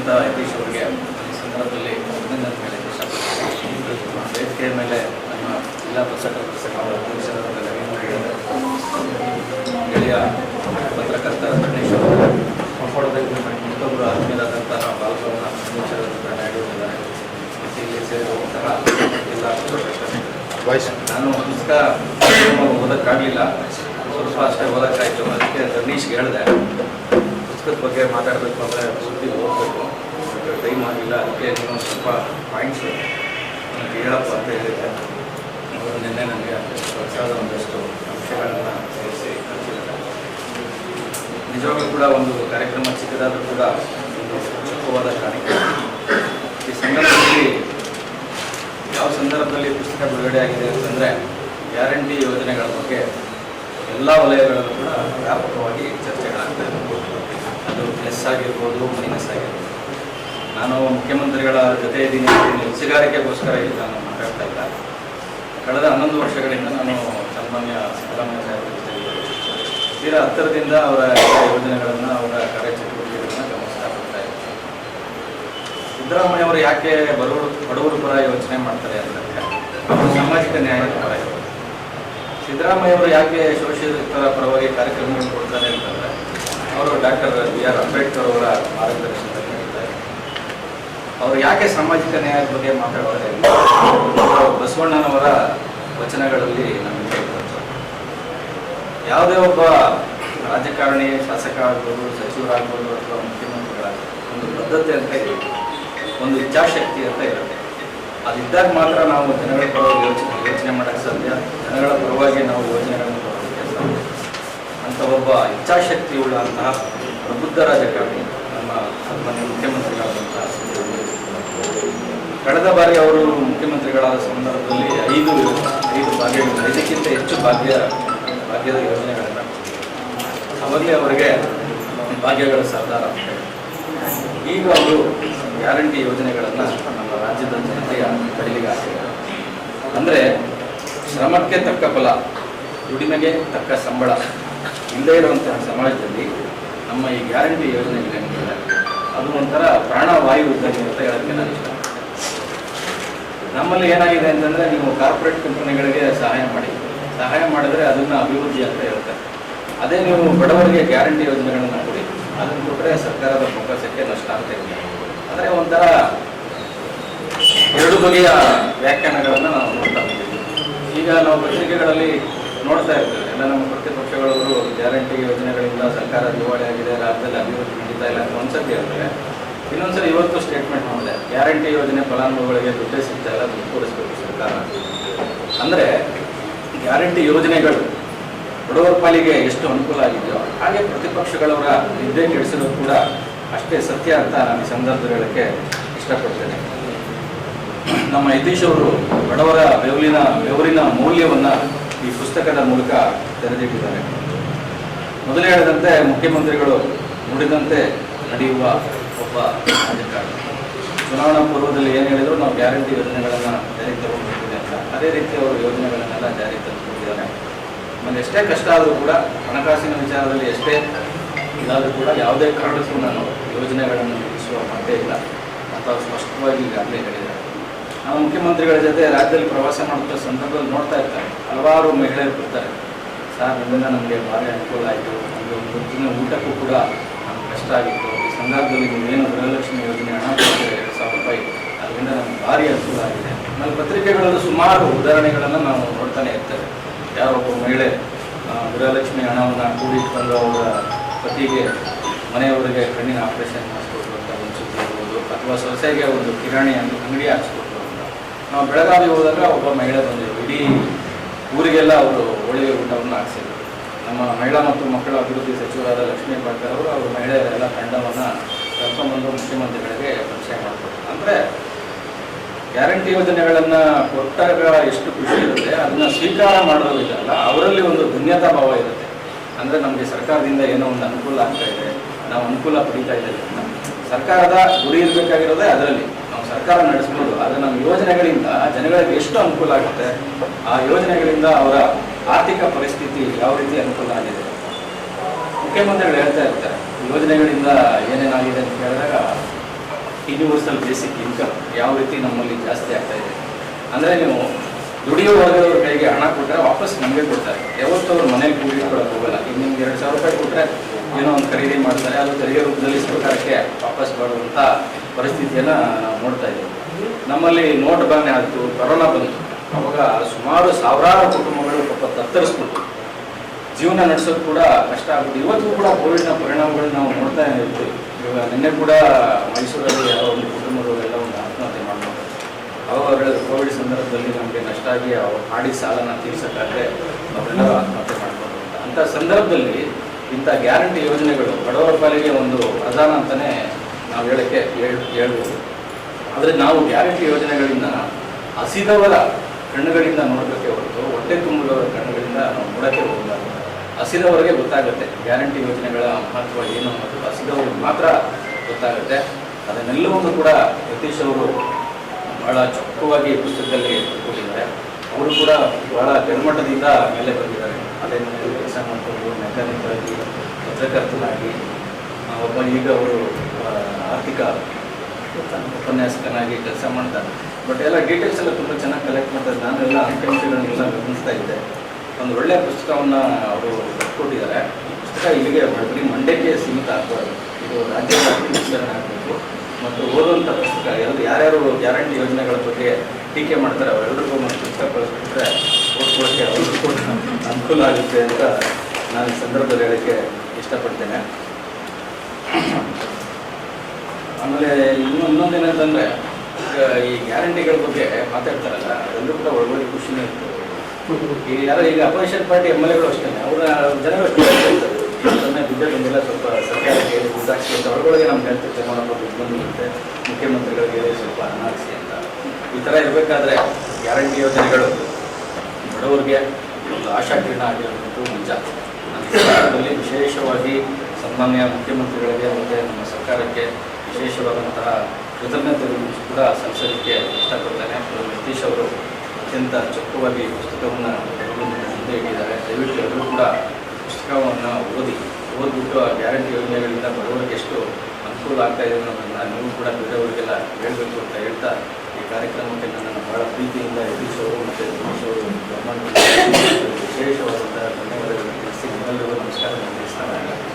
ಬಂದಂಥ ಯತೀಶ್ ಅವರಿಗೆ ಈ ಸಂದರ್ಭದಲ್ಲಿ ಅಭಿನಂದನೆ ಇಷ್ಟಪಡ್ತೀನಿ. ಮೇಲೆ ನಮ್ಮ ಜಿಲ್ಲಾ ಪುಸ್ತಕ ಗೆಳೆಯ ಪತ್ರಕರ್ತ ಗಣೇಶ್ ಅವರು ಮತ್ತೊಬ್ಬರು ಆತ್ಮೀಯರಾದಂತಹ ಬಾಲಭವನ ಅಧ್ಯಕ್ಷರಾದಂತಹ ನಾಯ್ಡು ಇಲ್ಲಿ ಸೇರಿರುವಂತಹ ಎಲ್ಲ ನಾನು ಪುಸ್ತಕ ಓದೋಕ್ಕಾಗಲಿಲ್ಲ ಸ್ವಲ್ಪ ಅಷ್ಟೇ ಓದೋಕ್ಕಾಯಿತು ಅದಕ್ಕೆ ಗಣೇಶ್ಗೆ ಹೇಳಿದೆ. ಪುಸ್ತಕದ ಬಗ್ಗೆ ಮಾತಾಡಬೇಕು ಅಂದರೆ ಸುದ್ದಿ ಓದಬೇಕು. ಟೈಮ್ ಆಗಿಲ್ಲ, ಅದಕ್ಕೆ ನೀವು ಸ್ವಲ್ಪ ಪಾಯಿಂಟ್ಸ್ ನನಗೆ ಹೇಳಪ್ಪ ಅಂತ ಹೇಳಿದೆ ಅವರು ನಿನ್ನೆ ನನಗೆ ಪಕ್ಷದ ಒಂದಷ್ಟು ಅಂಶಗಳನ್ನು ಸೇರಿಸಿ ಕಳಿಸಿದ್ದಾರೆ. ನಿಜವಾಗ್ಲೂ ಕೂಡ ಒಂದು ಕಾರ್ಯಕ್ರಮ ಚಿಕ್ಕದಾದರೂ ಕೂಡ ಒಂದು ಸೂಚಕವಾದ ಕಾರ್ಯಕ್ರಮ. ಈ ಸಂದರ್ಭದಲ್ಲಿ ಯಾವ ಸಂದರ್ಭದಲ್ಲಿ ಪುಸ್ತಕ ಬಿಡುಗಡೆ ಆಗಿದೆ ಅಂತಂದರೆ ಗ್ಯಾರಂಟಿ ಯೋಜನೆಗಳ ಬಗ್ಗೆ ಎಲ್ಲ ವಲಯಗಳಲ್ಲೂ ಕೂಡ ವ್ಯಾಪಕವಾಗಿ ಚರ್ಚೆಗಳಾಗ್ತದೆ ಅದು ಪ್ಲಸ್ ಆಗಿರ್ಬೋದು ಮೈನಸ್ ಆಗಿರ್ಬೋದು ನಾನು ಮುಖ್ಯಮಂತ್ರಿಗಳ ಜೊತೆ ಇದ್ದೀನಿ ಉಸಿಗಾರಿಕೆಗೋಸ್ಕರ ಇಲ್ಲಿ ನಾನು ಮಾತಾಡ್ತಾ ಇಲ್ಲ ಕಳೆದ ಹನ್ನೊಂದು ವರ್ಷಗಳಿಂದ ನಾನು ಸನ್ಮಾನ್ಯ ಸಿದ್ದರಾಮಯ್ಯ ಜೊತೆ. ತೀರಾ ಹತ್ತಿರದಿಂದ ಅವರ ಯೋಜನೆಗಳನ್ನು ಅವರ ಕಾರ್ಯಚಟುವಟಿಕೆಗಳನ್ನು ಗಮನಿಸ್ತಾ ಬರ್ತಾ ಇದ್ದೀನಿ ಸಿದ್ದರಾಮಯ್ಯ ಅವರು ಯಾಕೆ ಬಡವರು, ಬಡವರ ಪರ ಯೋಚನೆ ಮಾಡ್ತಾರೆ ಅಂತಂದರೆ ಸಾಮಾಜಿಕ ನ್ಯಾಯದ ಪರ. ಸಿದ್ದರಾಮಯ್ಯ ಅವರು ಯಾಕೆ ಶೋಷಿತರ ಪರವಾಗಿ ಕಾರ್ಯಕ್ರಮಗಳನ್ನು ಕೊಡ್ತಾರೆ ಅಂತಂದ್ರೆ ಅವರು ಡಾಕ್ಟರ್ ಬಿ ಆರ್ ಅಂಬೇಡ್ಕರ್ ಅವರ ಮಾರ್ಗದರ್ಶನದಲ್ಲಿ. ಅವರು ಯಾಕೆ ಸಾಮಾಜಿಕ ನ್ಯಾಯದ ಬಗ್ಗೆ ಮಾತಾಡ್ತಾರೆ ಬಸವಣ್ಣನವರ ವಚನಗಳಲ್ಲಿ ನಮಗೆ. ಯಾವುದೇ ಒಬ್ಬ ರಾಜಕಾರಣಿ ಶಾಸಕ ಆಗ್ಬೋದು ಸಚಿವರಾಗ್ಬೋದು ಅಥವಾ ಮುಖ್ಯಮಂತ್ರಿಗಳಾಗ್ಬೋದು, ಒಂದು ಬದ್ಧತೆ ಅಂತ ಇರುತ್ತೆ ಒಂದು ಇಚ್ಛಾಶಕ್ತಿ ಅಂತ ಇರುತ್ತೆ. ಅದಿದ್ದಾಗ ಮಾತ್ರ ನಾವು ಜನಗಳ ಪರವಾಗಿ ಯೋಚನೆ ಯೋಚನೆ ಮಾಡೋಕ್ಕೆ ಸಾಧ್ಯ. ಜನಗಳ ಪರವಾಗಿ ನಾವು ಯೋಜನೆಗಳನ್ನು ಒಬ್ಬ ಇಚ್ಛಾಶಕ್ತಿ ಉಳ್ಳಂತಹ ಪ್ರಬುದ್ಧ ರಾಜಕಾರಣಿ ನಮ್ಮ ಸನ್ಮಾನ್ಯ. ಕಳೆದ ಬಾರಿ ಅವರು ಮುಖ್ಯಮಂತ್ರಿಗಳಾದ ಸಂದರ್ಭದಲ್ಲಿ ಐದು ಐದು ಭಾಗ್ಯಗಳು ಐದಕ್ಕಿಂತ ಹೆಚ್ಚು ಭಾಗ್ಯ, ಭಾಗ್ಯದ ಯೋಜನೆಗಳನ್ನು ಅವಾಗಲೇ ಅವರಿಗೆ ಭಾಗ್ಯಗಳ ಅಂತ ಈಗ ಅವರು ಗ್ಯಾರಂಟಿ ಯೋಜನೆಗಳನ್ನು ನಮ್ಮ ರಾಜ್ಯದ ಜನತೆಯ ಕಡಲಿಗೆ ಹಾಕಿದ್ದಾರೆ. ಅಂದರೆ ಶ್ರಮಕ್ಕೆ ತಕ್ಕ ಫಲ, ದುಡಿಮೆಗೆ ತಕ್ಕ ಸಂಬಳ ಇಲ್ಲದೇ ಇರುವಂತಹ ಸಮಾಜದಲ್ಲಿ ನಮ್ಮ ಈ ಗ್ಯಾರಂಟಿ ಯೋಜನೆಗಳೇನಿದೆ ಅದು ಒಂಥರ ಪ್ರಾಣವಾಯು ಇದ್ದಂಗೆ ಅಂತ ಹೇಳೋಕ್ಕೆ ನಾನು ಇಷ್ಟ. ನಮ್ಮಲ್ಲಿ ಏನಾಗಿದೆ ಅಂತಂದರೆ ನೀವು ಕಾರ್ಪೊರೇಟ್ ಕಂಪನಿಗಳಿಗೆ ಸಹಾಯ ಮಾಡಿ. ಸಹಾಯ ಮಾಡಿದ್ರೆ ಅದನ್ನು ಅಭಿವೃದ್ಧಿ ಅಂತ ಹೇಳ್ತಾರೆ ಅದೇ ನೀವು ಬಡವರಿಗೆ ಗ್ಯಾರಂಟಿ ಯೋಜನೆಗಳನ್ನು ಕೊಡಿ. ಅದನ್ನು ಕೊಟ್ಟರೆ ಸರ್ಕಾರದ ಫೋಕಸಕ್ಕೆ ನಷ್ಟ ಅಂತ ಇದೆ ಅಂದರೆ ಒಂಥರ ಎರಡು ಬಗೆಯ ವ್ಯಾಖ್ಯಾನಗಳನ್ನು ನಾವು ನೋಡ್ತಾ ಈಗ ನಾವು ಪತ್ರಿಕೆಗಳಲ್ಲಿ ನೋಡ್ತಾ ಇರ್ತೇವೆ. ಎಲ್ಲ ನಮ್ಮ ಪ್ರತಿಪಕ್ಷಗಳವರು ಗ್ಯಾರಂಟಿ ಯೋಜನೆಗಳಿಂದ ಸರ್ಕಾರ ದಿವಾಳಿ ಆಗಿದೆ, ರಾಜ್ಯದಲ್ಲಿ ಅಭಿವೃದ್ಧಿ ನಡೀತಾ ಇಲ್ಲ ಅಂತ ಒಂದ್ಸತಿ ಹೇಳ್ತಾರೆ. ಇನ್ನೊಂದ್ಸರಿ ಇವತ್ತು ಸ್ಟೇಟ್ಮೆಂಟ್ ಮಾಡಿದೆ ಗ್ಯಾರಂಟಿ ಯೋಜನೆ ಫಲಾನುಭವಿಗಳಿಗೆ ದುಡ್ಡೇ ಸಿಗ್ತಾ ಇಲ್ಲ, ದುಡ್ಡು ಕೊಡಿಸ್ಬೇಕು ಸರ್ಕಾರ. ಅಂದರೆ ಗ್ಯಾರಂಟಿ ಯೋಜನೆಗಳು ಬಡವರ ಪಾಲಿಗೆ ಎಷ್ಟು ಅನುಕೂಲ ಆಗಿದೆಯೋ, ಹಾಗೆ ಪ್ರತಿಪಕ್ಷಗಳವರ ನಿದ್ದೆ ಕೆಡಿಸಿರೋದು ಕೂಡ ಅಷ್ಟೇ ಸತ್ಯ ಅಂತ ನಾನು ಈ ಸಂದರ್ಭದಲ್ಲಿ ಹೇಳೋಕ್ಕೆ ಇಷ್ಟಪಡ್ತೇನೆ. ನಮ್ಮ ಯತೀಶ್ ಅವರು ಬಡವರ ಬೆವಲಿನ ಬೆವರಿನ ಮೌಲ್ಯವನ್ನು ಈ ಪುಸ್ತಕದ ಮೂಲಕ ತೆರೆದಿಟ್ಟಿದ್ದಾರೆ. ಮೊದಲೇ ಹೇಳಿದಂತೆ ಮುಖ್ಯಮಂತ್ರಿಗಳು ನುಡಿದಂತೆ ನಡೆಯುವ ಒಬ್ಬ ರಾಜಕಾರಣಿ. ಚುನಾವಣಾ ಪೂರ್ವದಲ್ಲಿ ಏನು ಹೇಳಿದ್ರು, ನಾವು ಗ್ಯಾರಂಟಿ ಯೋಜನೆಗಳನ್ನು ಜಾರಿಗೆ ತಗೊಂಡಿದ್ದೀವಿ ಅಂತ. ಅದೇ ರೀತಿ ಅವರು ಯೋಜನೆಗಳನ್ನೆಲ್ಲ ಜಾರಿಗೆ ತಂದುಕೊಂಡಿದ್ದಾರೆ ಆಮೇಲೆ ಎಷ್ಟೇ ಕಷ್ಟ ಆದರೂ ಕೂಡ, ಹಣಕಾಸಿನ ವಿಚಾರದಲ್ಲಿ ಎಷ್ಟೇ ಇದಾದರೂ ಕೂಡ ಯಾವುದೇ ಕಾರಣಕ್ಕೂ ನಾನು ಯೋಜನೆಗಳನ್ನು ನಿಲ್ಲಿಸುವ ಮಾತೇ ಇಲ್ಲ. ಅಥವಾ ಸ್ಪಷ್ಟವಾಗಿ ಈಗಾಗಲೇ ಹೇಳಿದ್ದಾರೆ. ನಾವು ಮುಖ್ಯಮಂತ್ರಿಗಳ ಜೊತೆ ರಾಜ್ಯದಲ್ಲಿ ಪ್ರವಾಸ ಮಾಡುತ್ತ ಸಂದರ್ಭದಲ್ಲಿ ನೋಡ್ತಾ ಇರ್ತಾರೆ. ಹಲವಾರು ಮಹಿಳೆಯರು ಬರ್ತಾರೆ. ಸರ್ ನಿಮ್ಮಿಂದ ನಮಗೆ ಭಾರಿ ಅನುಕೂಲ ಆಯಿತು. ನಮಗೆ ಒಂದು ಹೊತ್ತಿನ ಊಟಕ್ಕೂ ಕೂಡ ನಮ್ಗೆ ಕಷ್ಟ ಆಗಿತ್ತು. ಈ ಸಂದರ್ಭದಲ್ಲಿ ನೀವೇನು ಗೃಹಲಕ್ಷ್ಮಿ ಯೋಜನೆ ಹಣ ಕೊಟ್ಟರೆ ಎರಡು ಸಾವಿರ ರೂಪಾಯಿ, ಅದರಿಂದ ನಮ್ಗೆ ಭಾರಿ ಅನುಕೂಲ ಆಗಿದೆ. ಆಮೇಲೆ ಪತ್ರಿಕೆಗಳಲ್ಲಿ ಸುಮಾರು ಉದಾಹರಣೆಗಳನ್ನು ನಾವು ನೋಡ್ತಾನೆ ಇರ್ತೇವೆ. ಯಾರೊಬ್ಬ ಮಹಿಳೆ ಗೃಹಲಕ್ಷ್ಮಿ ಹಣವನ್ನು ಕೂಡಿಟ್ಕೊಂಡು ಅವರ ಪತಿಗೆ, ಮನೆಯವರಿಗೆ ಕಣ್ಣಿನ ಆಪರೇಷನ್ ಮಾಡಿಸ್ಕೊಟ್ರು ಅಂತ ಒಂದು ಅಥವಾ ಸೊಸೆಗೆ ಒಂದು ಕಿರಾಣಿ ಅಂಗ್- ಅಂಗಡಿ ಹಾಕ್ಸ್ಕೊಟ್ರು ಅಂತ. ನಾವು ಬೆಳಗಾವಿ ಹೋದಾಗ ಒಬ್ಬ ಮಹಿಳೆ ಬಂದಿದ್ದರು ಇಡೀ ಊರಿಗೆಲ್ಲ ಅವರು ಒಳ್ಳೆಯ ಊಟವನ್ನು ಹಾಕ್ಸಿದ್ರು. ನಮ್ಮ ಮಹಿಳಾ ಮತ್ತು ಮಕ್ಕಳ ಅಭಿವೃದ್ಧಿ ಸಚಿವರಾದ ಲಕ್ಷ್ಮೀ ಪಾಟೀಲ್ ಅವರು ಅವರು ಮಹಿಳೆಯರೆಲ್ಲ ತಂಡವನ್ನು ಕರ್ಕೊಂಡ್ಬಂದು ಮುಖ್ಯಮಂತ್ರಿಗಳಿಗೆ ಪರಿಚಯ ಮಾಡಿಕೊಟ್ಟರು ಅಂದರೆ ಗ್ಯಾರಂಟಿ ಯೋಜನೆಗಳನ್ನು ಕೊಟ್ಟಾಗ ಎಷ್ಟು ಖುಷಿ ಇರುತ್ತೆ, ಅದನ್ನು ಸ್ವೀಕಾರ ಮಾಡೋದು ಇದಲ್ಲ, ಅವರಲ್ಲಿ ಒಂದು ಧನ್ಯತಾ ಭಾವ ಇರುತ್ತೆ. ಅಂದರೆ ನಮಗೆ ಸರ್ಕಾರದಿಂದ ಏನೋ ಒಂದು ಅನುಕೂಲ ಆಗ್ತಾ ಇದೆ, ನಾವು ಅನುಕೂಲ ಪಡೀತಾ ಇದ್ದೇವೆ. ಸರ್ಕಾರದ ಗುರಿ ಇರಬೇಕಾಗಿರೋದೇ ಅದರಲ್ಲಿ. ನಾವು ಸರ್ಕಾರ ನಡೆಸ್ಬೋದು, ಆದರೆ ನಮ್ಮ ಯೋಜನೆಗಳಿಂದ ಜನಗಳಿಗೆ ಎಷ್ಟು ಅನುಕೂಲ ಆಗುತ್ತೆ? ಆ ಯೋಜನೆಗಳಿಂದ ಅವರ ಆರ್ಥಿಕ ಪರಿಸ್ಥಿತಿ ಯಾವ ರೀತಿ ಅನುಕೂಲ ಆಗಿದೆ? ಮುಖ್ಯಮಂತ್ರಿಗಳು ಹೇಳ್ತಾ ಇರ್ತಾರೆ, ಯೋಜನೆಗಳಿಂದ ಏನೇನಾಗಿದೆ ಅಂತ ಹೇಳಿದಾಗ ಯೂನಿವರ್ಸಲ್ ಬೇಸಿಕ್ ಇನ್ಕಮ್ ಯಾವ ರೀತಿ ನಮ್ಮಲ್ಲಿ ಜಾಸ್ತಿ ಆಗ್ತಾ ಇದೆ. ಅಂದರೆ ನೀವು ದುಡಿಯೋ ವರ್ಗದವ್ರ ಕೈಗೆ ಹಣ ಕೊಟ್ಟರೆ ವಾಪಸ್ ನಮಗೆ ಕೊಡ್ತಾರೆ. ಯಾವತ್ತೂ ಅವ್ರ ಮನೇಲಿ ಕೂಡಿಟ್ಕೊಳಕ್ಕೆ ಹೋಗಲ್ಲ. ಈಗ ನಿಮ್ಗೆ ಎರಡು ಸಾವಿರ ರೂಪಾಯಿ ಕೊಟ್ಟರೆ ಏನೋ ಒಂದು ಖರೀದಿ ಮಾಡ್ತಾರೆ, ಅದು ತೆರಿಗೆ ರೂಪದಲ್ಲಿ ಸರ್ಕಾರಕ್ಕೆ ವಾಪಸ್ ಬರುವಂಥ ಪರಿಸ್ಥಿತಿಯನ್ನು ನೋಡ್ತಾ ಇದ್ದೀವಿ. ನಮ್ಮಲ್ಲಿ ನೋಟ್ ಬಾನೆ ಆಯಿತು, ಕೊರೋನಾ ಬಂತು ಅವಾಗ ಸುಮಾರು ಸಾವಿರಾರು ಕುಟುಂಬಗಳು ಪಾಪ ತತ್ತರಿಸ್ಬಿಟ್ಟು ಜೀವನ ನಡೆಸೋದು ಕೂಡ ಕಷ್ಟ ಆಗುತ್ತೆ ಇವತ್ತು ಕೂಡ ಕೋವಿಡ್ನ ಪರಿಣಾಮಗಳು ನಾವು ನೋಡ್ತಾ ಇರ್ತೀವಿ ಇವಾಗ ನಿನ್ನೆ ಕೂಡ ಮೈಸೂರಲ್ಲಿ ಯಾವ ಒಂದು ಕುಟುಂಬಗಳು ಎಲ್ಲ ಒಂದು ಆತ್ಮಹತ್ಯೆ ಮಾಡ್ತಾರೆ ಅವಾಗ ಕೋವಿಡ್ ಸಂದರ್ಭದಲ್ಲಿ ನಮಗೆ ನಷ್ಟ ಆಗಿ ಅವ್ರು ಮಾಡಿ ಸಾಲನ ತೀರ್ಸೋಕ್ಕಾಗದೆ ಅವರೆಲ್ಲರೂ ಆತ್ಮಹತ್ಯೆ ಮಾಡ್ಕೊಂಡು ಅಂತ. ಅಂಥ ಸಂದರ್ಭದಲ್ಲಿ ಇಂಥ ಗ್ಯಾರಂಟಿ ಯೋಜನೆಗಳು ಬಡವರ ಪಾಲಿಗೆ ಒಂದು ಪ್ರಧಾನ ಅಂತಲೇ ನಾವು ಹೇಳಕ್ಕೆ ಹೇಳ್, ಹೇಳ್ಬೋದು. ಆದರೆ ನಾವು ಗ್ಯಾರಂಟಿ ಯೋಜನೆಗಳಿಂದ ಹಸಿದವರ ಕಣ್ಣುಗಳಿಂದ ನೋಡೋಕ್ಕೆ ಹೊರತು ಹೊಟ್ಟೆ ತುಂಬಿದವರ ಕಣ್ಣುಗಳಿಂದ ನಾವು ನೋಡೋಕ್ಕೆ ಹೋಗಬಾರ್ದು ಹಸಿದವರಿಗೆ ಗೊತ್ತಾಗುತ್ತೆ. ಗ್ಯಾರಂಟಿ ಯೋಜನೆಗಳ ಮಹತ್ವ ಏನು ಅನ್ನೋದು ಹಸಿದವರಿಗೆ ಮಾತ್ರ ಗೊತ್ತಾಗುತ್ತೆ. ಅದನ್ನೆಲ್ಲವನ್ನು ಕೂಡ ಯತೀಶ್ ಅವರು ಬಹಳ ಚೊಕ್ಕವಾಗಿ ಪುಸ್ತಕದಲ್ಲಿ ಕೊಟ್ಟಿದ್ದಾರೆ. ಅವರು ಕೂಡ ಬಹಳ ಕೆಳಮಟ್ಟದಿಂದ ಮೇಲೆ ಬಂದಿದ್ದಾರೆ. ಅದೇ ಕೆಲಸ ಮಾಡಿಕೊಂಡು ಮೆಕ್ಯಾನಿಕ್ ಆಗಿ, ಪತ್ರಕರ್ತನಾಗಿ ಒಬ್ಬ ಈಗ ಅವರು ಆರ್ಥಿಕ ಉಪನ್ಯಾಸಕನಾಗಿ ಕೆಲಸ ಮಾಡ್ತಾರೆ. ಬಟ್ ಎಲ್ಲ ಡೀಟೇಲ್ಸ್ ಎಲ್ಲ ತುಂಬ ಚೆನ್ನಾಗಿ ಕಲೆಕ್ಟ್ ಮಾಡ್ತಾರೆ. ನಾನೆಲ್ಲ ಅಂಕಿಅಂಶಗಳನ್ನೆಲ್ಲ ಗಮನಿಸ್ತಾ ಇದ್ದೆ. ಒಂದು ಒಳ್ಳೆಯ ಪುಸ್ತಕವನ್ನು ಅವರು ಕೊಟ್ಟಿದ್ದಾರೆ. ಈ ಪುಸ್ತಕ ಇಲ್ಲಿಗೆ ಬರೀ ಮಂಡ್ಯಕ್ಕೆ ಸೀಮಿತ ಆಗಬಾರ್ದು ಇದು ರಾಜ್ಯದ ವಿಸ್ತರಣೆ ಆಗಬೇಕು ಮತ್ತು ಓದುವಂಥ ಪುಸ್ತಕ ಎಲ್ಲರೂ ಯಾರ್ಯಾರು ಗ್ಯಾರಂಟಿ ಯೋಜನೆಗಳ ಬಗ್ಗೆ ಟೀಕೆ ಮಾಡ್ತಾರೆ ಅವರೆಲ್ಲರಿಗೂ ಒಂದು ಪುಸ್ತಕ ಕಳಿಸ್ಬಿಟ್ರೆ ಓದ್ಕೊಳ್ಳೋಕ್ಕೆ ಅವ್ರಿಗೂ ಅನುಕೂಲ ಆಗುತ್ತೆ ಅಂತ ನಾನು ಸಂದರ್ಭದಲ್ಲಿ ಹೇಳೋಕ್ಕೆ ಇಷ್ಟಪಡ್ತೇನೆ. ಆಮೇಲೆ ಇನ್ನು ಇನ್ನೊಂದೇನಂತಂದರೆ ಈಗ ಈ ಗ್ಯಾರಂಟಿಗಳ ಬಗ್ಗೆ ಮಾತಾಡ್ತಾರಲ್ಲ ಅದೆಲ್ಲೂ ಕೂಡ ಒಳಗಡೆ ಖುಷಿನೇ ಇರ್ತದೆ ಈ ಯಾರು ಈಗ ಅಪೋಸಿಷನ್ ಪಾರ್ಟಿ ಎಂ ಎಲ್ ಎಗಳು ಅಷ್ಟೇ ಅವರ ಜನರು ಸುಮ್ಮನೆ ಬಿದ್ದ ಬಂದಿಲ್ಲ, ಸ್ವಲ್ಪ ಸರ್ಕಾರಕ್ಕೆ ದುಡ್ಡಾಕ್ಸಿ ಅಂತ ಒಳಗೊಳಗೆ ನಮ್ಗೆ ಹೇಳ್ತಿರ್ತಾರೆ ನೋಡಪ್ಪ ದುಡ್ಡು ಬಂದಿರುತ್ತೆ, ಮುಖ್ಯಮಂತ್ರಿಗಳಿಗೆ ಸ್ವಲ್ಪ ಹಣ ಅಂತ. ಈ ಥರ ಇರಬೇಕಾದ್ರೆ ಗ್ಯಾರಂಟಿ ಯೋಜನೆಗಳು ಬಡವರಿಗೆ ಒಂದು ಆಶಾಕಿರಣ ಆಗಿರೋದು ನಿಜ. ಅದರಲ್ಲಿ ವಿಶೇಷವಾಗಿ ಸನ್ಮಾನ್ಯ ಮುಖ್ಯಮಂತ್ರಿಗಳಿಗೆ ಮತ್ತು ನಮ್ಮ ಸರ್ಕಾರಕ್ಕೆ ವಿಶೇಷವಾದಂತಹ ಕೃತಜ್ಞತೆಗಳನ್ನು ಕೂಡ ಸಂಸದಕ್ಕೆ ಇಷ್ಟಪಡ್ತಾನೆ. ನಿತೀಶ್ ಅವರು ಅತ್ಯಂತ ಚೊಕ್ಕವಾಗಿ ಪುಸ್ತಕವನ್ನು ಮುಂದೆ ಇಟ್ಟಿದ್ದಾರೆ. ದಯವಿಟ್ಟು ಎಲ್ಲರೂ ಕೂಡ ಪುಸ್ತಕವನ್ನು ಓದಿ, ಓದ್ಬಿಟ್ಟು ಆ ಗ್ಯಾರಂಟಿ ಯೋಜನೆಗಳಿಂದ ಬಡವರಿಗೆ ಎಷ್ಟು ಅನುಕೂಲ ಆಗ್ತಾ ಇದೆ ಅನ್ನೋದನ್ನು ನೀವು ಕೂಡ ಬೇರೆಯವರಿಗೆಲ್ಲ ಹೇಳಬೇಕು ಅಂತ ಹೇಳ್ತಾ ಈ ಕಾರ್ಯಕ್ರಮಕ್ಕೆ ನನ್ನನ್ನು ಬಹಳ ಪ್ರೀತಿಯಿಂದ ಯತೀಶ್ ಅವರು ಮತ್ತು ದಿನೇಶ್ ಅವರು ಗಮನ ವಿಶೇಷವಾದಂತಹ ಧನ್ಯವಾದಗಳನ್ನು ತಿಳಿಸಿ ನಿಮ್ಮೆಲ್ಲರಿಗೂ ನಮಸ್ಕಾರ. ತಿಳಿಸ್ತಾ